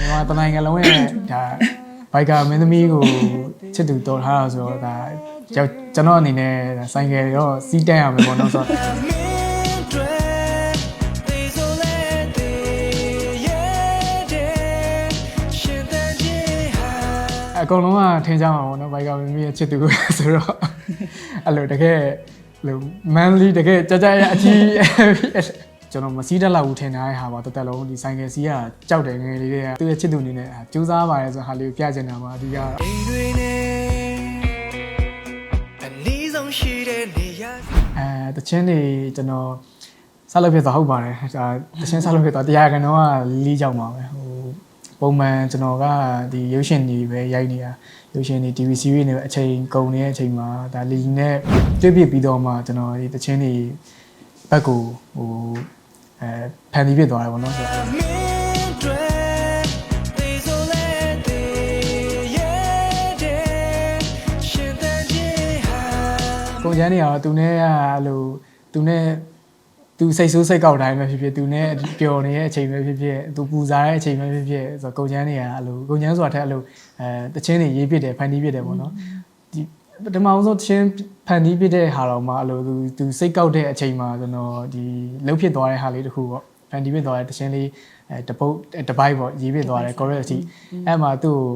မြန်မာတနိုင်ငံလုံးရဲ့ဒါဘိုက်ကမင်းသမီးကိုချစ်သူတော်ထားတာဆိုတော့ဒါကျွန်ကျွန်တော်အနေနဲ့ဆိုင်ကယ်ရောစီးတက်ရမယ်ပေါ့နော်ဆိုတော့အကုန်လုံးကထင်ကြမှာပေါ့နော်ဘိုက်ကမင်းသမီးရဲ့ချစ်သူဆိုတော့အဲ့လိုတကယ်လို့ manly တကယ်ကြကြရအကြီး ကျွန်တော်မစီးတတ်လောက်ဘူးထင်တဲ့ဟာပါတက်တက်လုံးဒီဆိုင်ကယ်စီးကကြောက်တယ်ငယ်လေးတွေကသူ့ရဲ့ချစ်သူအနေနဲ့ကြိုးစားပါတယ်ဆိုဟာလေးကိုပြချင်တာပါအဓိကတော့အိမ်တွေနဲ့အနည်းဆုံးရှိတဲ့နေရာအဲတချင်းတွေကျွန်တော်ဆက်လုပ်ဖြစ်သွားဟုတ်ပါတယ်ဒါတချင်းဆက်လုပ်ဖြစ်သွားတရားကန်တော့ကလီးကြောက်ပါပဲဟိုပုံမှန်ကျွန်တော်ကဒီရုပ်ရှင်တွေပဲရိုက်နေတာရုပ်ရှင်တွေ TV series တွေပဲအချိန်ကုန်နေတဲ့အချိန်မှာဒါလီနဲ့တွေ့ပြပြီးတော့မှကျွန်တော်ဒီတချင်းတွေဘက်ကိုဟို အဲဖန်တီးဖြစ်သွားတယ်ပေါ့နော်ဆိုတော့မင်းတွေသေဆိုလဲသေရဲ့တဲ့ရှင်တဲ့ခြင်းဟာကုန်ချမ်းတွေကတော့သူနဲ့ကအဲ့လိုသူနဲ့သူစိတ်ဆိုးစိတ်ကောက်တိုင်းပဲဖြစ်ဖြစ်သူနဲ့ပျော်နေတဲ့အချိန်ပဲဖြစ်ဖြစ်သူပူစားတဲ့အချိန်ပဲဖြစ်ဖြစ်ဆိုတော့ကုန်ချမ်းတွေကအဲ့လိုကုန်ချမ်းဆိုတာထက်အဲ့လိုအဲတချင်းတွေရေးပြစ်တယ်ဖန်တီးပြစ်တယ်ပေါ့နော်ဒီ ပထမဆုံးတချင်းဖန်တီးပြစ်တဲ့ဟာတော့မှအဲ့လိုသူသူစိတ်ကောက်တဲ့အချိန်မှာကျွန်တော်ဒီလှုပ်ဖြစ်သွားတဲ့ဟာလေးတစ်ခုပေါ့ဖန်တီးပြစ်သွားတဲ့တချင်းလေးအဲတပုတ်တပိုက်ပေါ့ရေးပြစ်သွားတယ် correct အထိအဲ့မှာသူ့ကို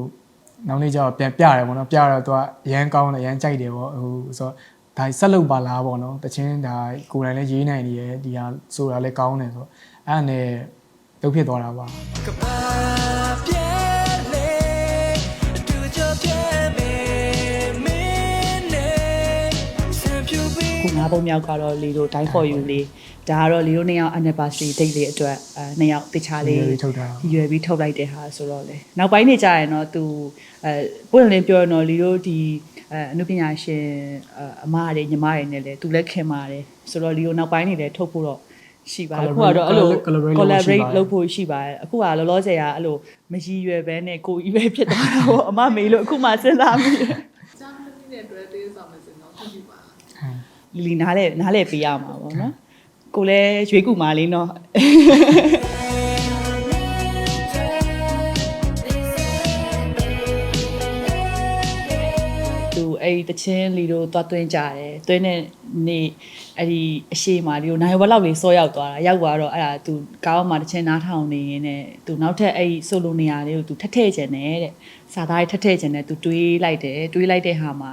နောက်နေ့ကျတော့ပြန်ပြတယ်ပေါ့နော်ပြတော့သူကအရန်ကောင်းတယ်အရန်ကြိုက်တယ်ပေါ့ဟိုဆိုတော့ဒါဆက်လုပ်ပါလားပေါ့နော်တချင်းဒါကိုယ်တိုင်လည်းရေးနိုင်နေရဒီဟာဆိုတာလည်းကောင်းတယ်ဆိုတော့အဲ့ဒါနဲ့တုတ်ဖြစ်သွားတာပါကဘာပြဲ ခုငါးပုံမြောက်ကတော့လီတို့ die for you လေးဒါကတော့လီတို့နှစ်ယောက် anniversary date လေးအတွက်အဲနှစ်ယောက်တခြားလေးရွေးပြီးထုတ်တာရွယ်ပြီးထုတ်လိုက်တဲ့ဟာဆိုတော့လေနောက်ပိုင်းနေကြရင်တော့သူအဲပွင့်လင်းပြောရင်တော့လီတို့ဒီအဲအနုပညာရှင်အဲအမတွေညီမတွေနဲ့လည်းသူလည်းခင်ပါတယ်ဆိုတော့လီတို့နောက်ပိုင်းနေလည်းထုတ်ဖို့တော့ရှိပါတယ်အခုကတော့အဲ့လို collaborate လုပ်ဖို့ရှိပါတယ်အခုကလောလောဆယ်ကအဲ့လိုမရည်ရွယ်ပဲနဲ့ကိုကြီးပဲဖြစ်သွားတာပေါ့အမမေလို့အခုမှစဉ်းစားမိတယ်ကျောင်းတစ်နှစ်အတွက်တေးဆောင်မယ်ဆိုရင်တော့ခွင့်ပြုပါလား လီလီနားလဲနားလဲပေးရမှာပေါ့နော်ကိုလည်းရွေးကူမာလေးနော်သူအဲ့ဒီတချင်းလီတို့သွားသွင်းကြတယ်သွင်းတဲ့နေ့အဲ့ဒီအရှိမလီတို့နိုင်ဝက်လောက်လေးစောရောက်သွားတာရောက်သွားတော့အဲ့ဒါသူကားပေါ်မှာတချင်းနားထောင်နေရင်းနဲ့သူနောက်ထပ်အဲ့ဒီဆိုလိုနေရာလေးကိုသူထက်ထဲ့ကျင်တယ်တဲ့စာသားကြီးထက်ထဲ့ကျင်တယ်သူတွေးလိုက်တယ်တွေးလိုက်တဲ့ဟာမှာ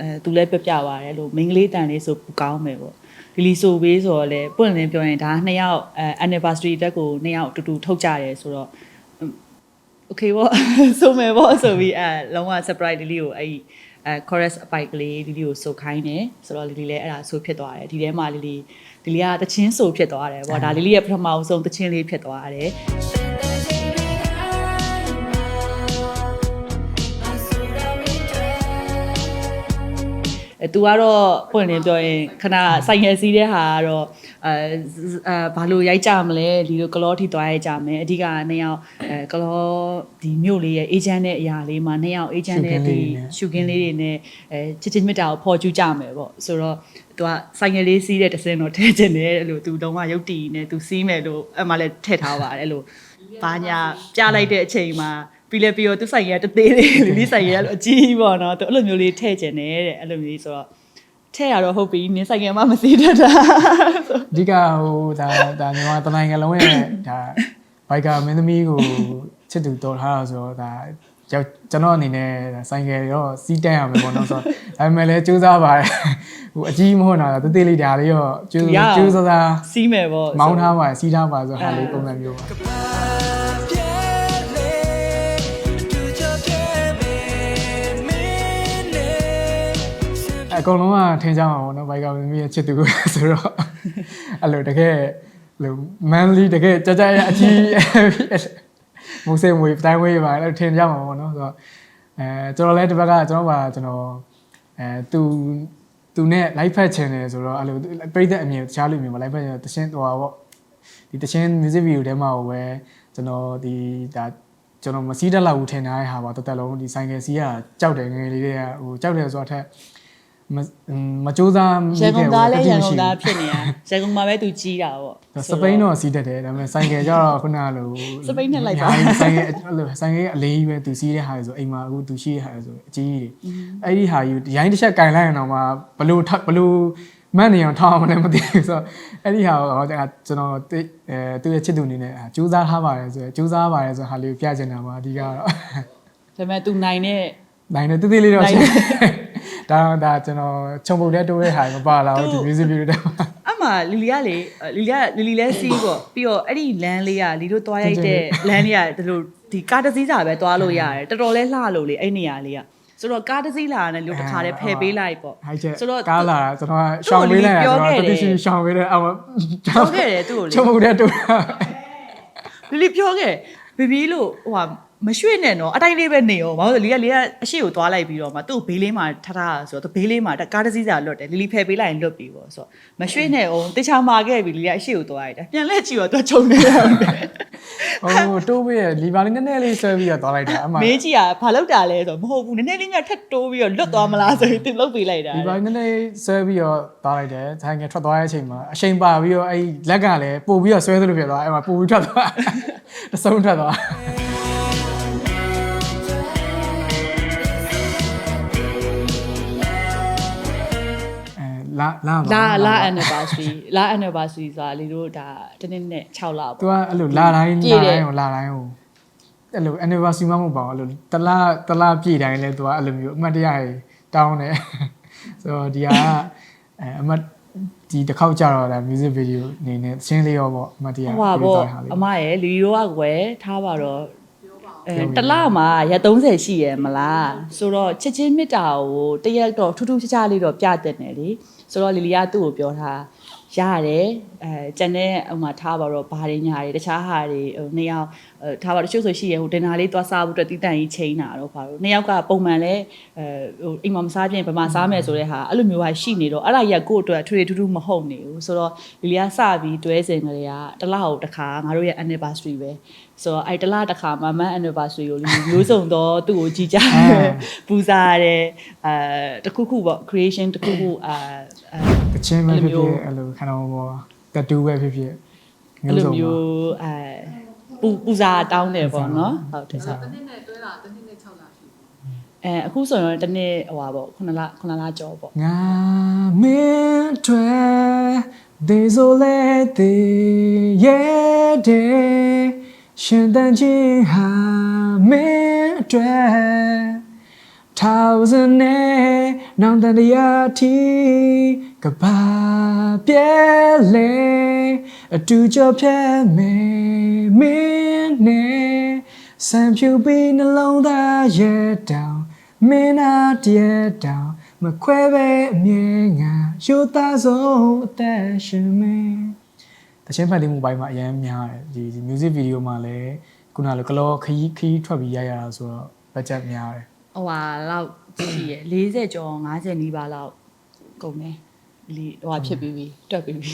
အဲသူလည်းပြပြပါတယ်လို့မင်္ဂလေးတန်လေးဆိုပူကောင်းမယ်ပေါ့ဒီလီဆိုဘေးဆိုတော့လေပွင့်လင်းပြောရင်ဒါနှစ်ယောက်အဲ anniversary တက်ကိုနှစ်ယောက်အတူတူထုတ်ကြတယ်ဆိုတော့ okay ပေါ့ဆိုမယ်ပေါ့ဆိုပြီးအဲလုံးဝ surprise လေးကိုအဲ့အဲ chorus အပိုက်ကလေးလီလီကိုစုတ်ခိုင်းတယ်ဆိုတော့လီလီလည်းအဲ့ဒါဆိုဖြစ်သွားတယ်ဒီထဲမှာလီလီလီလီကတချင်းဆိုဖြစ်သွားတယ်ပေါ့ဒါလီလီရဲ့ပထမဆုံးတချင်းလေးဖြစ်သွားတယ် အဲသူကတော့ပွင့်လင်းပြောရင်ခဏဆိုင်ငယ်စီးတဲ့ဟာကတော့အဲအဲဘာလို့ရိုက်ကြမလဲဒီလိုကလောထိသွားရိုက်ကြမယ်အဓိကနှစ်ယောက်အဲကလောဒီမြို့လေးရဲ့အေဂျင့်တဲ့အရာလေးမှာနှစ်ယောက်အေဂျင့်တဲ့ဒီရှုခင်းလေးတွေနဲ့အဲချစ်ချစ်မြတ်တာကိုဖော်ကျူးကြမယ်ပေါ့ဆိုတော့သူကဆိုင်ငယ်လေးစီးတဲ့တစ်စင်းတော့ထည့်ကျင်တယ်အဲ့လိုသူလုံးဝရုပ်တည်နေသူစီးမယ်လို့အဲ့မှလည်းထည့်ထားပါတယ်အဲ့လိုဘာညာပြလိုက်တဲ့အချိန်မှာ ပြီးလဲပြီးတော့သူဆိုင်ရတသေးလေးလီလီဆိုင်ရအဲ့လိုအကြီးပေါ့နော်သူအဲ့လိုမျိုးလေးထည့်ကျင်တယ်တဲ့အဲ့လိုမျိုးဆိုတော့ထည့်ရတော့ဟုတ်ပြီနင်းဆိုင်ကမှမစီးတတ်တာဆိုအဓိကဟိုဒါဒါမြန်မာတနိုင်ငံလုံးရဲ့ဒါဘိုက်ကမင်းသမီးကိုချစ်သူတော်ထားတာဆိုတော့ဒါကျွန်ကျွန်တော်အနေနဲ့ဆိုင်ကယ်ရောစီးတက်ရမယ်ပေါ့နော်ဆိုတော့ဒါပေမဲ့လည်းကြိုးစားပါတယ်ဟိုအကြီးမဟုတ်တာတသေးလေးဒါလေးရောကြိုးကြိုးစားစားစီးမယ်ပေါ့မောင်းထားပါစီးထားပါဆိုဟာလေးပုံစံမျိုးပါ အကုန်လုံးကထင်ကြမှာပေါ့နော်ဘိုက်ကမင်းရဲ့ချစ်သူဆိုတော့အဲ့လိုတကယ်လို့ manly တကယ်ကြကြရအကြီးမုတ်ဆေးမွေတိုင်းဝေးပါအဲ့လိုထင်ကြမှာပေါ့နော်ဆိုတော့အဲကျွန်တော်လည်းဒီဘက်ကကျွန်တော်ပါကျွန်တော်အဲသူသူနဲ့ live ဖတ်ချင်တယ်ဆိုတော့အဲ့လိုပြိသက်အမြင်တခြားလူမျိုးမှာ live ဖတ်ချင်တချင်းဟိုပါပေါ့ဒီတချင်း music video ထဲမှာပဲကျွန်တော်ဒီဒါကျွန်တော်မစီးတတ်လောက်ဘူးထင်ထားတဲ့ဟာပါတော်တော်လုံးဒီဆိုင်ကယ်စီးကကြောက်တယ်ငယ်ငယ်လေးတွေကဟိုကြောက်တယ်ဆိုတော့ထက် မမစူးစမ်းရန်ကုန်သားလဲမိရန်ခဲ့ဘူးကုန်သားဖြစ်နေတာရန်ကုန်မှာပဲသူကြီးတာပေါ့စပိန်တော့စီးတတ်တယ်ဒါပေမဲ့ဆိုင်ကယ်ကျတော့ခုနကလိုစပိန်နဲ့လိုက်ပါအများကြီးဆိုင်ကယ်အဲ့လိုဆိုင်ကယ်အလေးကြီးပဲသူစီးတဲ့ဟာဆိုအိမ်မှာအခုသူရှိတဲ့ဟာဆိုအကြီးကြီးအဲ့ဒီဟာယူရိုင်းတစ်ချက်ကင်လိုက်ရင်တော့မှဘလို့ထဘလို့မန်နေအောင်ထောင်းမလဲမသိဘူးဆိုတော့အဲ့ဒီဟာကိုကျွန်တော်တိအဲသူ့ရဲ့ချစ်သူအနေနဲ့စူးစမ်းထားပါတယ်ဆိုရယ်စူးစမ်းပါတယ်ဆိုဟာလေးကိုပြချင်တာပါအဓိကတော့ဒါပေမဲ့သူနိုင်တဲ့နိုင်တယ်တိတိလေးတော့နိုင်ရှိတယ် ဒါတော့ဒါကျွန်တော်ခြုံပုတ်တဲ့တိုးတဲ့ဟာမပါလာဘူးဒီ music video တဲ့မှာအမှလီလီကလေလီလီကလီလီလဲစီးပေါ့ပြီးတော့အဲ့ဒီလမ်းလေးကလီတို့သွားရိုက်တဲ့လမ်းလေးကဒီလိုဒီကားတစ်စီးစာပဲသွားလို့ရတယ်တော်တော်လဲလှလို့လေအဲ့နေရာလေးကဆိုတော့ကားတစ်စီးလာတယ်လို့တခါလဲဖယ်ပေးလိုက်ပေါ့ဟိုက်ချက်ဆိုတော့ကားလာတာကျွန်တော်ရှောင်းပေးလိုက်တာကျွန်တော်တတိရှိရှောင်းပေးတယ်အော်ပြောခဲ့တယ်သူ့ကိုလေခြုံပုတ်တဲ့တိုးတာလီလီပြောခဲ့ဘီဘီလို့ဟိုဟာ မရွှေ့နဲ့နော်အတိုင်းလေးပဲနေအောင်ဘာလို့လဲလီကလီကအရှိကိုသွားလိုက်ပြီးတော့မှသူ့ကိုဘေးလေးမှာထားထားတာဆိုတော့သူဘေးလေးမှာကားတစ်စီးစာလွတ်တယ်လီလီဖယ်ပေးလိုက်ရင်လွတ်ပြီပေါ့ဆိုတော့မရွှေ့နဲ့အောင်တခြားမှာခဲ့ပြီလီကအရှိကိုသွားလိုက်တာပြန်လက်ကြည့်တော့သူခြုံနေတယ်ဟိုတိုးပေးရလီဘာလေးနည်းနည်းလေးဆွဲပြီးတော့သွားလိုက်တာအမှမေးကြည့်ရဘာလောက်တာလဲဆိုတော့မဟုတ်ဘူးနည်းနည်းလေးများထပ်တိုးပြီးတော့လွတ်သွားမလားဆိုပြီးသူလုတ်ပေးလိုက်တာလီဘာလေးနည်းနည်းဆွဲပြီးတော့သွားလိုက်တယ်ဆိုင်ကထွက်သွားတဲ့အချိန်မှာအချိန်ပါပြီးတော့အဲ့လက်ကလည်းပို့ပြီးတော့ဆွဲသလိုဖြစ်သွားအဲ့မှာပို့ပြီးထွက်သွားတဆုံးထွက်သွား လာလာပါလာလာ anniversary လာ anniversary ဆိုတာလေတို့ဒါတစ်နှစ်နဲ့6လသူပေါ့ကအဲ့လိုလာတိုင်းပြည့်လာတယ်တိုင်းကိုလာတိုင်းကိုအဲ့လို anniversary မှမဟုတ်ပါဘူးအဲ့လိုတလားတလားပြည့်တိုင်းလဲသူကအဲ့လိုမျိုးအမှတ်တရတွေတောင်းတယ်ဆိုတော့ဒီဟာကအဲအမှတ်ဒီတစ်ခေါက်ကြတော့ဒါ music video အနေနဲ့သင်းလေးရောပေါ့အမှတ်တရဟိုပါပေါ့ထားလေးအမရဲ့လီရိုကကွယ်ထားပါတော့ပြောပါဦးအဲပြောပြီတစ်လမှာရက်30ရှိရယ်မလားဆိုတော့ချစ်ချင်းမေတ္တာကိုတရက်တော့ထူးထူးခြားခြားလေးတော့ပြတဲ့နယ်လေ ဆိုတော့လီလီကသူ့ကိုပြောထားရတယ်အဲကျန်တဲ့ဟိုမှာထားပါတော့ဘာတွေညာတွေတခြားဟာတွေဟိုနှစ်ယောက်အဲထားပါတော့တချို့ဆိုရှိရဟိုတင်နာလေးသွားစားဖို့အတွက်တီးတန့်ကြီးချိန်တာတော့ဘာလို့နှစ်ယောက်ကပုံမှန်လဲအဲဟိုအိမ်မှာမစားပြင်ဗမာစားမယ်ဆိုတဲ့ဟာအဲ့လိုမျိုးဟာရှိနေတော့အဲ့ဒါရက်ကိုယ့်အတွက်ထွေထူးထူးမဟုတ်နေဘူးဆိုတော့လီလီကစပြီးတွဲစင်ကလေးကတစ်လဟုတ်တစ်ခါငါတို့ရဲ့ anniversary ပဲဆိုတော့အဲ့တစ်လတစ်ခါမှာမန် anniversary ကိုလူမျိုးစုံတော့သူ့ကိုကြည်ကြတယ်ပူဇာရတယ်အဲတခုခုပေါ့ creation တခုခုအဲအဲ တချင်းပဲဖြစ်အဲ့လိုမျိုးဖြစ်အဲ့လိုခန္ဓာကိုယ်ပေါ်တတူပဲဖြစ်ဖြစ်အဲ့လိုမျိုးအဲပူပူဇာတောင်းတယ်ပေါ့နော်ဟုတ်တယ်ဆိုတနည်းနဲ့တွဲတာတနည်းနဲ့6လရှိပြီအဲအခုဆိုရင်တစ်နေ့ဟိုပါပေါ့ခုနလခုနလကြောပေါ့ငါမင်းတွေဒေဇိုလေတေရဲ့တဲ့ရှင်တန်ချင်းဟာမင်းတွေ thousand နဲ့နောင်တန်တရားထီကဘာပြဲလေအတူကြပြဲမေမင်းနဲ့စံဖြူပြီးနှလုံးသားရဲ့တောင်မင်းနာတည်းတောင်မခွဲပဲအမြဲငါရိုးသားဆုံးအသက်ရှင်မင်းတချင်းဖန်တီးမှုပိုင်းမှာအရင်များတယ်ဒီဒီ music video မှာလည်းခုနကလိုကလောခီးခီးထွက်ပြီးရိုက်ရတာဆိုတော့ budget များတယ် ဟိုဟာလောက်ရှိရ40ကျော်50နီးပါးလောက်ကုန်တယ်လီဟိုဟာဖြစ်ပြီးပြီတွက်ပြီးပြီ